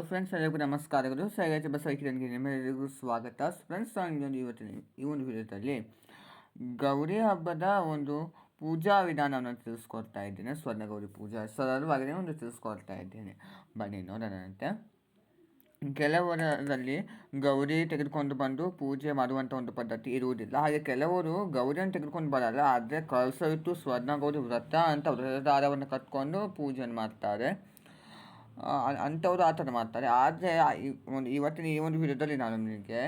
Friends, ಎಲ್ಲರಿಗೂ ನಮಸ್ಕಾರಗಳು. ಸೈರಾಜ ಬಸವಕಿರನ್ಗೆ ನಿಮ್ಮೆಲ್ಲರಿಗೂ ಸ್ವಾಗತ. ಫ್ರೆಂಡ್ಸ್, ನಾನು ಇವತ್ತಿನ ಈ ಒಂದು ವಿಡಿಯೋದಲ್ಲಿ ಗೌರಿ ಹಬ್ಬದ ಒಂದು ಪೂಜಾ ವಿಧಾನವನ್ನು ತಿಳಿಸ್ಕೊಡ್ತಾ ಇದ್ದೇನೆ. ಸ್ವರ್ಣ ಗೌರಿ ಪೂಜಾ ಸರಳವಾಗಿ ಒಂದು ತಿಳಿಸ್ಕೊಡ್ತಾ ಇದ್ದೇನೆ. ಬನ್ನಿ ನೋಡೋಣಂತೆ ಕೆಲವರಲ್ಲಿ ಗೌರಿ ತೆಗೆದುಕೊಂಡು ಬಂದು ಪೂಜೆ ಮಾಡುವಂಥ ಒಂದು ಪದ್ಧತಿ ಇರುವುದಿಲ್ಲ. ಹಾಗೆ ಕೆಲವರು ಗೌರಿಯನ್ನು ತೆಗೆದುಕೊಂಡು ಬರಲ್ಲ. ಆದರೆ ಕಳಸ ಇಟ್ಟು ಸ್ವರ್ಣ ಗೌರಿ ವ್ರತ ಅಂತ ವ್ರತದಾರವನ್ನು ಕಟ್ಕೊಂಡು ಪೂಜೆಯನ್ನು ಮಾಡ್ತಾರೆ. ಅಂಥವ್ರು ಆ ಥರ ಮಾಡ್ತಾರೆ. ಆದರೆ ಒಂದು, ಇವತ್ತಿನ ಈ ಒಂದು ವಿಧದಲ್ಲಿ ನಾನು ನಿಮಗೆ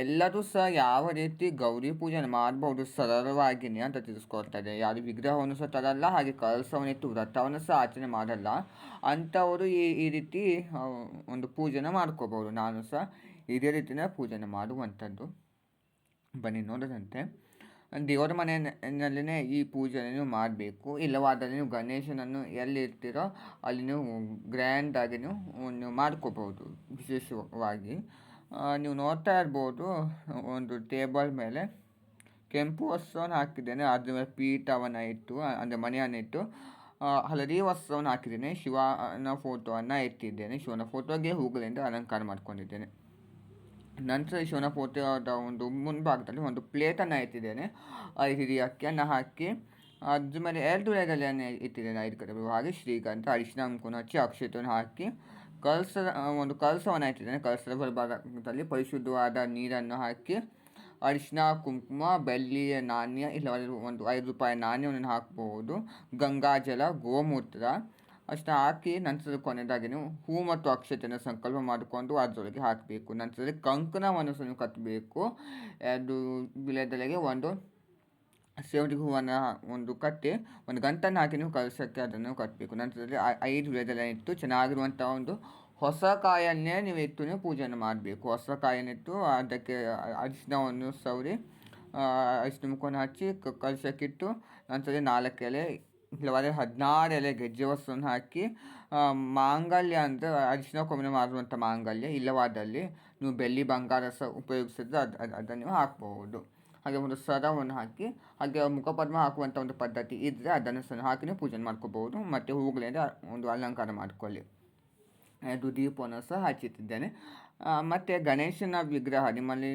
ಎಲ್ಲರೂ ಸಹ ಯಾವ ರೀತಿ ಗೌರಿ ಪೂಜೆ ಮಾಡ್ಬೋದು ಸರಳವಾಗಿನೇ ಅಂತ ತಿಳಿಸ್ಕೊಡ್ತಾ ಇದೆ ಯಾರು ವಿಗ್ರಹವನ್ನು ಸಹ ತರಲ್ಲ, ಹಾಗೆ ಕಳಸವನ್ನು ಇಟ್ಟು ವ್ರತವನ್ನು ಸಹ ಆಚರಣೆ ಮಾಡಲ್ಲ. ಅಂಥವರು ಈ ಈ ರೀತಿ ಒಂದು ಪೂಜೆನ ಮಾಡ್ಕೋಬೋದು. ನಾನು ಸಹ ಇದೇ ರೀತಿಯ ಪೂಜೆನ ಮಾಡುವಂಥದ್ದು. ಬನ್ನಿ ನೋಡೋದಂತೆ. ದೇವರ ಮನೆಯಲ್ಲಿನೇ ಈ ಪೂಜೆಯನ್ನು ಮಾಡಬೇಕು. ಇಲ್ಲವಾದರೆ ನೀವು ಗಣೇಶನನ್ನು ಎಲ್ಲಿ ಇರ್ತೀರೋ ಅಲ್ಲಿ ನೀವು ಗ್ರ್ಯಾಂಡಾಗಿ ನೀವು ಮಾಡ್ಕೋಬೋದು ವಿಶೇಷವಾಗಿ. ನೀವು ನೋಡ್ತಾ ಇರ್ಬೋದು, ಒಂದು ಟೇಬಲ್ ಮೇಲೆ ಕೆಂಪು ವಸ್ತ್ರವನ್ನು ಹಾಕಿದ್ದೇನೆ. ಅದ್ರ ಮೇಲೆ ಪೀಠವನ್ನು ಇಟ್ಟು, ಅಂದರೆ ಮನೆಯನ್ನು ಇಟ್ಟು ಹಳದಿ ವಸ್ತ್ರವನ್ನು ಹಾಕಿದ್ದೇನೆ. ಶಿವನ ಫೋಟೋವನ್ನು ಇಟ್ಟಿದ್ದೇನೆ. ಶಿವನ ಫೋಟೋಗೆ ಹೂಗಳಿಂದ ಅಲಂಕಾರ ಮಾಡ್ಕೊಂಡಿದ್ದೇನೆ. ನಂತರ ಶಿವನ ಫೋಟೋದ ಒಂದು ಮುಂಭಾಗದಲ್ಲಿ ಒಂದು ಪ್ಲೇಟನ್ನು ಎತ್ತಿದ್ದೇನೆ ಹಿಡಿ ಅಕ್ಕಿಯನ್ನು ಹಾಕಿ, ಅದ್ರ ಮೇಲೆ ಎರಡು ಎಲೆಗಳನ್ನು ಇಟ್ಟಿದ್ದೇನೆ ಐದು ಕಡೆ ಹಾಗೆ ಶ್ರೀಗಂಧ, ಅರಿಶಿನ ಹಚ್ಚಿ ಅಕ್ಷತೆಯನ್ನು ಹಾಕಿ, ಕಲಸ ಒಂದು ಕಲಸವನ್ನು ಇಟ್ಟಿದ್ದೇನೆ. ಕಲಸದ ಬಲಭಾಗದಲ್ಲಿ ಪರಿಶುದ್ಧವಾದ ನೀರನ್ನು ಹಾಕಿ, ಅರಿಶಿನ, ಕುಂಕುಮ ಬೆಳ್ಳಿಯ ನಾಣ್ಯ ಇಲ್ಲ ಒಂದು ಐದು ರೂಪಾಯಿ ನಾಣ್ಯವನ್ನು ಹಾಕಬಹುದು ಗಂಗಾಜಲ ಗೋಮೂತ್ರ ಅಷ್ಟು ಹಾಕಿ ನಂತರ ಕೊನೆಯದಾಗಿ ನೀವು ಹೂ ಮತ್ತು ಅಕ್ಷತೆಯನ್ನು ಸಂಕಲ್ಪ ಮಾಡಿಕೊಂಡು ಅದರೊಳಗೆ ಹಾಕಬೇಕು. ನಂತರದಲ್ಲಿ ಕಂಕಣವನ್ನು ಸಹ ಕಟ್ಟಬೇಕು ಎರಡು ವಿಳೆದೆಲೆಗೆ ಒಂದು ಸೇವಂತಿಗೆ ಹೂವನ್ನು ಒಂದು ಕಟ್ಟಿ ಒಂದು ಗಂಟನ್ನು ಹಾಕಿ ನೀವು ಕಲಸಕ್ಕೆ ಅದನ್ನು ಕಟ್ಟಬೇಕು ನಂತರದಲ್ಲಿ ಐದು ವಿಳೆದೆಲೆ ಇಟ್ಟು ಚೆನ್ನಾಗಿರುವಂಥ ಒಂದು ಹೊಸ ಕಾಯನ್ನೇ ನೀವು ಇಟ್ಟು ನೀವು ಪೂಜೆಯನ್ನು ಮಾಡಬೇಕು. ಹೊಸ ಕಾಯನ್ನಿಟ್ಟು ಅದಕ್ಕೆ ಅರಿಶಿನವನ್ನು ಸವರಿ ಅರಿಶಿನ ಮುಖವನ್ನು ಹಚ್ಚಿ ಕಲಸಕ್ಕಿಟ್ಟು ನಂತರ ನಾಲ್ಕು ಎಲೆ ಇಲ್ಲವಾದರೆ ಹದಿನಾರು ಎಲೆ ಗೆಜ್ಜೆ ವಸ್ತುವನ್ನು ಹಾಕಿ ಮಾಂಗಲ್ಯ ಅಂದರೆ ಅರಿಶಿನ ಕೊಮ್ಮೆ ಮಾಡುವಂಥ ಮಾಂಗಲ್ಯ ಇಲ್ಲವಾದಲ್ಲಿ ನೀವು ಬೆಳ್ಳಿ ಬಂಗಾರ ಸಹ ಉಪಯೋಗಿಸಿದ್ರೆ ಅದು ಅದನ್ನು ನೀವು ಹಾಕ್ಬೋದು. ಹಾಗೆ ಒಂದು ಸರವನ್ನು ಹಾಕಿ, ಹಾಗೆ ಮುಖಪದ್ಮ ಹಾಕುವಂಥ ಒಂದು ಪದ್ಧತಿ ಇದ್ದರೆ ಅದನ್ನು ಸಹ ಹಾಕಿ ನೀವು ಪೂಜೆ ಮಾಡ್ಕೋಬೋದು. ಮತ್ತು ಹೂಗಳಿಂದ ಒಂದು ಅಲಂಕಾರ ಮಾಡಿಕೊಳ್ಳಿ. ಅದು ದೀಪವನ್ನು ಸಹ ಹಚ್ಚುತ್ತಿದ್ದೇನೆ. ಮತ್ತು ಗಣೇಶನ ವಿಗ್ರಹ, ನಿಮ್ಮಲ್ಲಿ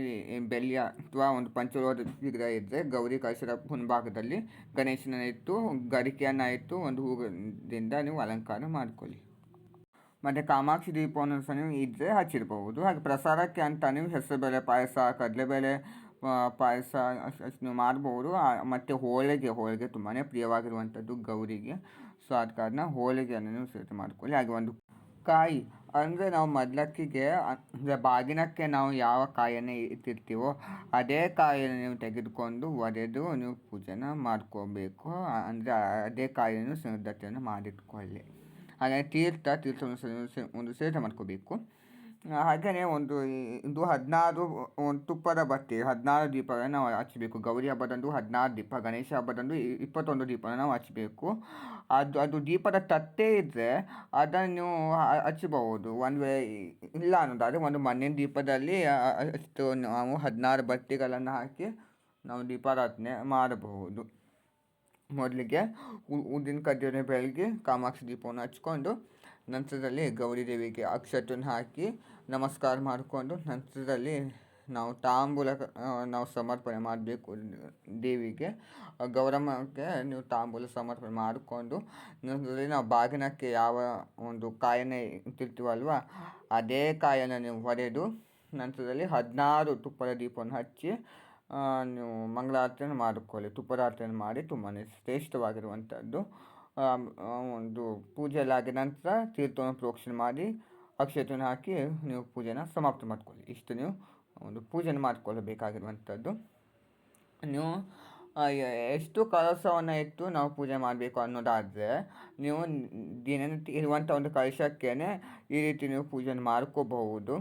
ಬೆಳ್ಳಿಯ ಅಥವಾ ಒಂದು ಪಂಚಲೋಹದ ವಿಗ್ರಹ ಇದ್ದರೆ ಗೌರಿ ಕಳಶದ ಮುಂಭಾಗದಲ್ಲಿ ಗಣೇಶನ ಇಟ್ಟು, ಗರಿಕೆಯನ್ನು ಇಟ್ಟು ಒಂದು ಹೂವಿನಿಂದ ನೀವು ಅಲಂಕಾರ ಮಾಡಿಕೊಳ್ಳಿ. ಮತ್ತು ಕಾಮಾಕ್ಷಿ ದೀಪವನ್ನು ಸಹ ನೀವು ಇದ್ದರೆ ಹಚ್ಚಿರಬಹುದು. ಹಾಗೆ ಪ್ರಸಾರಕ್ಕೆ ಅಂತ ನೀವು ಹೆಸರುಬೇಳೆ ಪಾಯಸ, ಕಡಲೆಬೇಳೆ ಪಾಯಸ ನೀವು ಮಾಡ್ಬೋದು. ಮತ್ತು ಹೋಳಿಗೆ ಹೋಳಿಗೆ ತುಂಬಾ ಪ್ರಿಯವಾಗಿರುವಂಥದ್ದು ಗೌರಿಗೆ. ಸೊ ಕಾರಣ ಹೋಳಿಗೆಯನ್ನು ನೀವು ಸಿದ್ಧ ಮಾಡ್ಕೊಳ್ಳಿ. ಹಾಗೆ ಒಂದು ಕಾಯಿ ಅಂದರೆ ನಾವು ಮದ್ಲಕ್ಕಿಗೆ, ಅಂದರೆ ಬಾಗಿನಕ್ಕೆ ನಾವು ಯಾವ ಕಾಯನ್ನು ಇಟ್ಟಿರ್ತೀವೋ ಅದೇ ಕಾಯನ್ನು ನೀವು ತೆಗೆದುಕೊಂಡು ಒಡೆದು ನೀವು ಪೂಜೆನ ಮಾಡ್ಕೋಬೇಕು. ಅಂದರೆ ಅದೇ ಕಾಯನ್ನು ಸಿದ್ಧತೆಯನ್ನು ಮಾಡಿಟ್ಕೊಳ್ಳಿ. ಹಾಗೆ ತೀರ್ಥ, ತೀರ್ಥವನ್ನು ಒಂದು ಸೇವೆ ಮಾಡ್ಕೋಬೇಕು. ಹಾಗೆಯೇ ಒಂದು ಇದು ಹದಿನಾರು ಒಂದು ತುಪ್ಪದ ಬತ್ತಿ ಹದಿನಾರು ದೀಪಗಳನ್ನು ನಾವು ಹಚ್ಚಬೇಕು ಗೌರಿ ಹಬ್ಬದಂದು ಹದಿನಾರು ದೀಪ, ಗಣೇಶ ಹಬ್ಬದಂದು ಇಪ್ಪತ್ತೊಂದು ದೀಪನ ನಾವು ಹಚ್ಚಬೇಕು ಅದು ಅದು ದೀಪದ ತತ್ತೆ ಇದ್ದರೆ ಅದನ್ನು ಹಚ್ಚಬಹುದು. ಒಂದು ವೇಳೆ ಇಲ್ಲ ಅನ್ನೋದಾದರೆ ಒಂದು ಮಣ್ಣಿನ ದೀಪದಲ್ಲಿ ಅಷ್ಟು ನಾವು ಹದಿನಾರು ಬತ್ತಿಗಳನ್ನು ಹಾಕಿ ನಾವು ದೀಪಾರಾಧನೆ ಮಾಡಬಹುದು. ಮೊದಲಿಗೆ ಉದ್ದಿನ ಕಡ್ಡಿಯನ್ನು ಬೆಳಗ್ಗೆ ಕಾಮಾಕ್ಷಿ ದೀಪವನ್ನು ಹಚ್ಕೊಂಡು ನಂತರದಲ್ಲಿ ಗೌರಿ ದೇವಿಗೆ ಅಕ್ಷತೆಯನ್ನು ಹಾಕಿ ನಮಸ್ಕಾರ ಮಾಡಿಕೊಂಡು ನಂತರದಲ್ಲಿ ನಾವು ತಾಂಬೂಲ ನಾವು ಸಮರ್ಪಣೆ ಮಾಡಬೇಕು ದೇವಿಗೆ. ಗೌರಮ್ಮಕ್ಕೆ ನೀವು ತಾಂಬೂಲ ಸಮರ್ಪಣೆ ಮಾಡಿಕೊಂಡು ನಂತರದಲ್ಲಿ ನಾವು ಬಾಗಿನಕ್ಕೆ ಯಾವ ಒಂದು ಕಾಯನ ಇಟ್ಟಿರ್ತೀವಲ್ವ, ಅದೇ ಕಾಯನ್ನು ನೀವು ಹೊಡೆದು ನಂತರದಲ್ಲಿ ಹದಿನಾರು ತುಪ್ಪದ ದೀಪವನ್ನು ಹಚ್ಚಿ ನೀವು ಮಂಗಳಾರತಿಯನ್ನು ಮಾಡಿಕೊಳ್ಳಿ. ತುಪ್ಪದಾರತಿಯನ್ನು ಮಾಡಿ ತುಂಬಾ ಶ್ರೇಷ್ಠವಾಗಿರುವಂಥದ್ದು. ಒಂದು ಪೂಜೆ ಎಲ್ಲ ಆಗಿದ ನಂತರ ತೀರ್ಥವನ್ನು ಪ್ರೋಕ್ಷಣೆ ಮಾಡಿ ಅಕ್ಷತೆಯನ್ನು ಹಾಕಿ ನೀವು ಪೂಜೆನ ಸಮಾಪ್ತಿ ಮಾಡ್ಕೊಳ್ಳಿ. ಇಷ್ಟು ನೀವು ಒಂದು ಪೂಜೆನ ಮಾಡಿಕೊಳ್ಳಬೇಕಾಗಿರುವಂಥದ್ದು. ನೀವು ಎಷ್ಟು ಕಳಸವನ್ನು ಇಟ್ಟು ನಾವು ಪೂಜೆ ಮಾಡಬೇಕು ಅನ್ನೋದಾದರೆ, ನೀವು ದಿನನಿತ್ಯ ಇರುವಂಥ ಒಂದು ಕಳಶಕ್ಕೇ ಈ ರೀತಿ ನೀವು ಪೂಜೆಯನ್ನು ಮಾಡ್ಕೋಬಹುದು.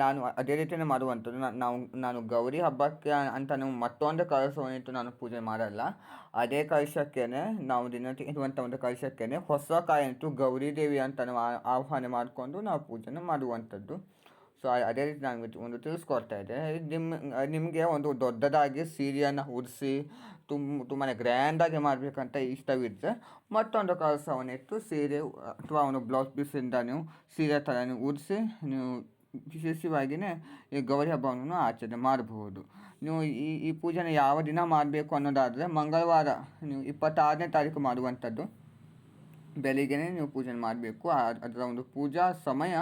ನಾನು ಅದೇ ರೀತಿಯೇ ಮಾಡುವಂಥದ್ದು. ನಾವು, ನಾನು ಗೌರಿ ಹಬ್ಬಕ್ಕೆ ಅಂತ ನಾವು ಮತ್ತೊಂದು ಕಳಶವನ್ನಿಟ್ಟು ನಾನು ಪೂಜೆ ಮಾಡಲ್ಲ. ಅದೇ ಕಳಶಕ್ಕೇ ನಾವು ದಿನ ಇರುವಂಥ ಒಂದು ಕಳಶಕ್ಕೇ ಹೊಸ ಕಾಯಿಟ್ಟು ಗೌರಿ ದೇವಿ ಅಂತ ನಾವು ಆಹ್ವಾನ ಮಾಡಿಕೊಂಡು ನಾವು ಪೂಜೆನ ಮಾಡುವಂಥದ್ದು. ಸೊ ಅದೇ ರೀತಿ ನಾನು ಒಂದು ತಿಳಿಸ್ಕೊಡ್ತಾ ಇದ್ದೆ. ನಿಮ್ಮ ನಿಮಗೆ ಒಂದು ದೊಡ್ಡದಾಗಿ ಸೀರೆಯನ್ನು ಉರಿಸಿ ತುಂಬ ತುಂಬಾ ಗ್ರ್ಯಾಂಡಾಗಿ ಮಾಡಬೇಕಂತ ಇಷ್ಟವಿದ್ದರೆ ಮತ್ತೊಂದು ಕಳಸವನ್ನು ಇಟ್ಟು ಸೀರೆ ಅಥವಾ ಒಂದು ಬ್ಲೌಸ್ ಪೀಸಿಂದ ನೀವು ಸೀರೆ ಥರ ನೀವು ಉಡಿಸಿ, ನೀವು ವಿಶೇಷವಾಗಿಯೇ ಈ ಗೌರಿ ಹಬ್ಬವನ್ನು ಆಚರಣೆ ಮಾಡಬಹುದು. ನೀವು ಈ ಈ ಪೂಜೆನ ಯಾವ ದಿನ ಮಾಡಬೇಕು ಅನ್ನೋದಾದರೆ ಮಂಗಳವಾರ, ನೀವು ಇಪ್ಪತ್ತಾರನೇ ತಾರೀಕು ಮಾಡುವಂಥದ್ದು. ಬೆಳಿಗ್ಗೆ ನೀವು ಪೂಜೆ ಮಾಡಬೇಕು. ಅದರ ಒಂದು ಪೂಜಾ ಸಮಯ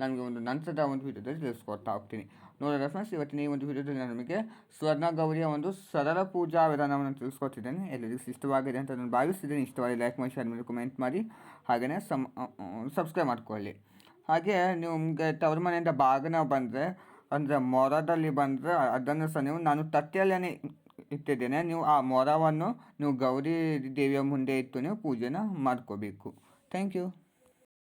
ನನಗೆ ಒಂದು ನಂತರದ ಒಂದು ವಿಡಿಯೋದಲ್ಲಿ ತಿಳಿಸ್ಕೊಡ್ತಾ ಹೋಗ್ತೀನಿ. ನೋಡೋಣ ಫ್ರೆಂಡ್ಸ್ ಇವತ್ತಿನ ಈ ಒಂದು ವಿಡಿಯೋದಲ್ಲಿ ನಿಮಗೆ ಸ್ವರ್ಣ ಗೌರಿಯ ಒಂದು ಸರಳ ಪೂಜಾ ವಿಧಾನವನ್ನು ತಿಳಿಸ್ಕೊಡ್ತಿದ್ದೇನೆ. ಎಲ್ಲರಿಗೂ ಇಷ್ಟವಾಗಿದೆ ಅಂತ ನಾನು ಭಾವಿಸ್ತಿದ್ದೇನೆ. ಇಷ್ಟವಾಗಿ ಲೈಕ್ ಮಾಡಿ ಶೇರ್ ಮಾಡಿ ಕಮೆಂಟ್ ಮಾಡಿ. ಹಾಗೆಯೇ ಸಮ್ ಸಬ್ಸ್ಕ್ರೈಬ್ ಮಾಡ್ಕೊಳ್ಳಿ. ಹಾಗೆ ನಿಮಗೆ ತವ್ರ ಮನೆಯಿಂದ ಬಾಗಿನ ಬಂದರೆ, ಅಂದರೆ ಮೊರದಲ್ಲಿ ಬಂದರೆ ಅದನ್ನು ಸಹ ನೀವು, ನಾನು ತಟ್ಟೆಯಲ್ಲೇ ಇಟ್ಟಿದ್ದೇನೆ. ನೀವು ಆ ಮೊರವನ್ನು, ನೀವು ಗೌರಿ ದೇವಿಯ ಮುಂದೆ ಇಟ್ಟು ನೀವು ಪೂಜೆನ ಮಾಡ್ಕೋಬೇಕು. Thank you